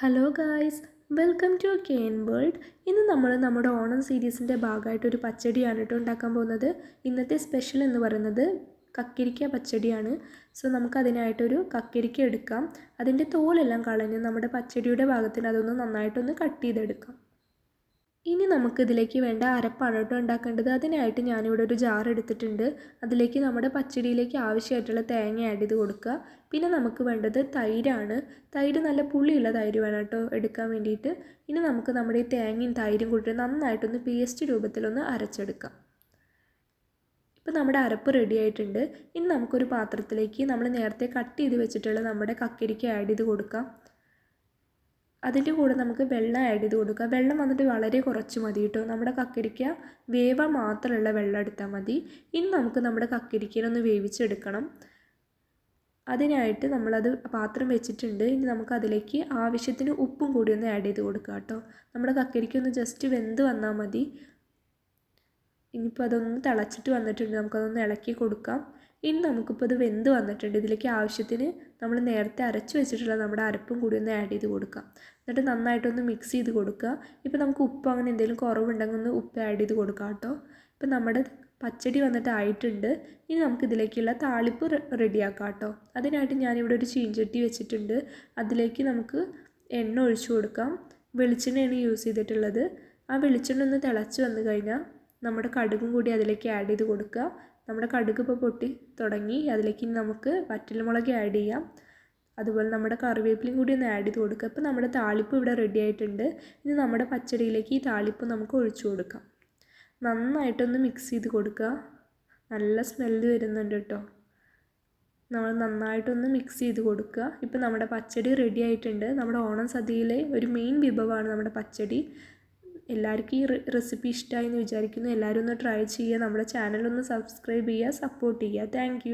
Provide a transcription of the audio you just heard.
Hello guys welcome to Ken world ഇന്ന് നമ്മൾ നമ്മുടെ ഓണം സീരീസിന്റെ ഭാഗമായിട്ട് ഒരു പച്ചടിയാണ് കേട്ടോ ഉണ്ടാക്കാൻ പോകുന്നത്. ഇന്നത്തെ സ്പെഷ്യൽ എന്ന് പറയുന്നത് കക്കിരിക്ക പച്ചടിയാണ്. സോ നമുക്കതിനായിട്ടൊരു കക്കിരിക്ക എടുക്കാം. അതിന്റെ തോലെല്ലാം കളഞ്ഞ് നമ്മുടെ പച്ചടിയുടെ ഭാഗത്തിന് അതൊന്ന് നന്നായിട്ടൊന്ന് കട്ട് ചെയ്തെടുക്കാം. ഇനി നമുക്കിതിലേക്ക് വേണ്ട അരപ്പാണ് കേട്ടോ ഉണ്ടാക്കേണ്ടത് അതിനായിട്ട് ഞാനിവിടെ ഒരു ജാർ എടുത്തിട്ടുണ്ട്. അതിലേക്ക് നമ്മുടെ പച്ചടിയിലേക്ക് ആവശ്യമായിട്ടുള്ള തേങ്ങ ആഡ് ചെയ്ത് കൊടുക്കുക. പിന്നെ നമുക്ക് വേണ്ടത് തൈരാണ്. തൈര് നല്ല പുളിയുള്ള തൈര് വേണം കേട്ടോ എടുക്കാൻ വേണ്ടിയിട്ട്. ഇനി നമുക്ക് നമ്മുടെ ഈ തേങ്ങയും തൈരും കൂട്ടി നന്നായിട്ടൊന്ന് പേസ്റ്റ് രൂപത്തിലൊന്ന് അരച്ചെടുക്കാം. ഇപ്പോൾ നമ്മുടെ അരപ്പ് റെഡി ആയിട്ടുണ്ട്. ഇനി നമുക്കൊരു പാത്രത്തിലേക്ക് നമ്മൾ നേരത്തെ കട്ട് ചെയ്ത് വെച്ചിട്ടുള്ള നമ്മുടെ കക്കരിക്ക് ആഡ് ചെയ്ത് കൊടുക്കാം. അതിന്റെ കൂടെ നമുക്ക് വെള്ളം ആഡ് ചെയ്ത് കൊടുക്കുക. വെള്ളം വന്നിട്ട് വളരെ കുറച്ച് മതി കേട്ടോ. നമ്മുടെ കക്കരിക്ക വേവ മാത്രമുള്ള വെള്ളം എടുത്താൽ മതി. ഇനി നമുക്ക് നമ്മുടെ കക്കരിക്കനൊന്ന് വേവിച്ചെടുക്കണം. അതിനായിട്ട് നമ്മളത് പാത്രം വെച്ചിട്ടുണ്ട്. ഇനി നമുക്ക് അതിലേക്ക് ആവശ്യത്തിന് ഉപ്പും കൂടി ഒന്ന് ആഡ് ചെയ്ത് കൊടുക്കുക കേട്ടോ. നമ്മുടെ കക്കരിക്ക ഒന്ന് ജസ്റ്റ് വെന്ത് വന്നാൽ മതി. ഇനിയിപ്പോൾ അതൊന്ന് തിളച്ചിട്ട് വന്നിട്ടുണ്ട്. നമുക്കതൊന്ന് ഇളക്കി കൊടുക്കാം. ഇനി നമുക്കിപ്പോൾ ഇത് വെന്ത് വന്നിട്ടുണ്ട്. ഇതിലേക്ക് ആവശ്യത്തിന് നമ്മൾ നേരത്തെ അരച്ച് വെച്ചിട്ടുള്ള നമ്മുടെ അരപ്പും കൂടി ഒന്ന് ആഡ് ചെയ്ത് കൊടുക്കാം. എന്നിട്ട് നന്നായിട്ടൊന്ന് മിക്സ് ചെയ്ത് കൊടുക്കുക. ഇപ്പോൾ നമുക്ക് ഉപ്പ് അങ്ങനെ എന്തെങ്കിലും കുറവുണ്ടെങ്കിൽ ഒന്ന് ഉപ്പ് ആഡ് ചെയ്ത് കൊടുക്കാം കേട്ടോ. ഇപ്പം നമ്മുടെ പച്ചടി വന്നിട്ട് ആയിട്ടുണ്ട്. ഇനി നമുക്ക് ഇതിലേക്കുള്ള താളിപ്പ് റെഡിയാക്കാം കേട്ടോ. അതിനായിട്ട് ഞാനിവിടെ ഒരു ചീഞ്ചട്ടി വെച്ചിട്ടുണ്ട്. അതിലേക്ക് നമുക്ക് എണ്ണ ഒഴിച്ചു കൊടുക്കാം. വെളിച്ചെണ്ണയാണ് യൂസ് ചെയ്തിട്ടുള്ളത്. ആ വെളിച്ചെണ്ണ ഒന്ന് തിളച്ച് വന്നു കഴിഞ്ഞാൽ നമ്മുടെ കടുകും കൂടി അതിലേക്ക് ആഡ് ചെയ്ത് കൊടുക്കുക. നമ്മുടെ കടുക് ഇപ്പോൾ പൊട്ടി തുടങ്ങി. അതിലേക്ക് ഇനി നമുക്ക് വറ്റൽമുളക് ആഡ് ചെയ്യാം. അതുപോലെ നമ്മുടെ കറിവേപ്പിലയും കൂടി ഒന്ന് ആഡ് ചെയ്ത് കൊടുക്കുക. ഇപ്പോൾ നമ്മുടെ താളിപ്പ് ഇവിടെ റെഡി ആയിട്ടുണ്ട്. ഇനി നമ്മുടെ പച്ചടിയിലേക്ക് ഈ താളിപ്പ് നമുക്ക് ഒഴിച്ചു കൊടുക്കാം. നന്നായിട്ടൊന്ന് മിക്സ് ചെയ്ത് കൊടുക്കുക. നല്ല സ്മെല്ല് വരുന്നുണ്ട് കേട്ടോ. നമ്മൾ നന്നായിട്ടൊന്ന് മിക്സ് ചെയ്ത് കൊടുക്കുക. ഇപ്പോൾ നമ്മുടെ പച്ചടി റെഡി ആയിട്ടുണ്ട്. നമ്മുടെ ഓണം സദ്യയിലെ ഒരു മെയിൻ വിഭവമാണ് നമ്മുടെ പച്ചടി. എല്ലാവർക്കും ഈ റെസിപ്പി ഇഷ്ടമായി എന്ന് വിചാരിക്കുന്നു. എല്ലാവരും ഒന്ന് ട്രൈ ചെയ്യുക. നമ്മുടെ ചാനൽ ഒന്ന് സബ്സ്ക്രൈബ് ചെയ്യുക സപ്പോർട്ട് ചെയ്യുക. താങ്ക്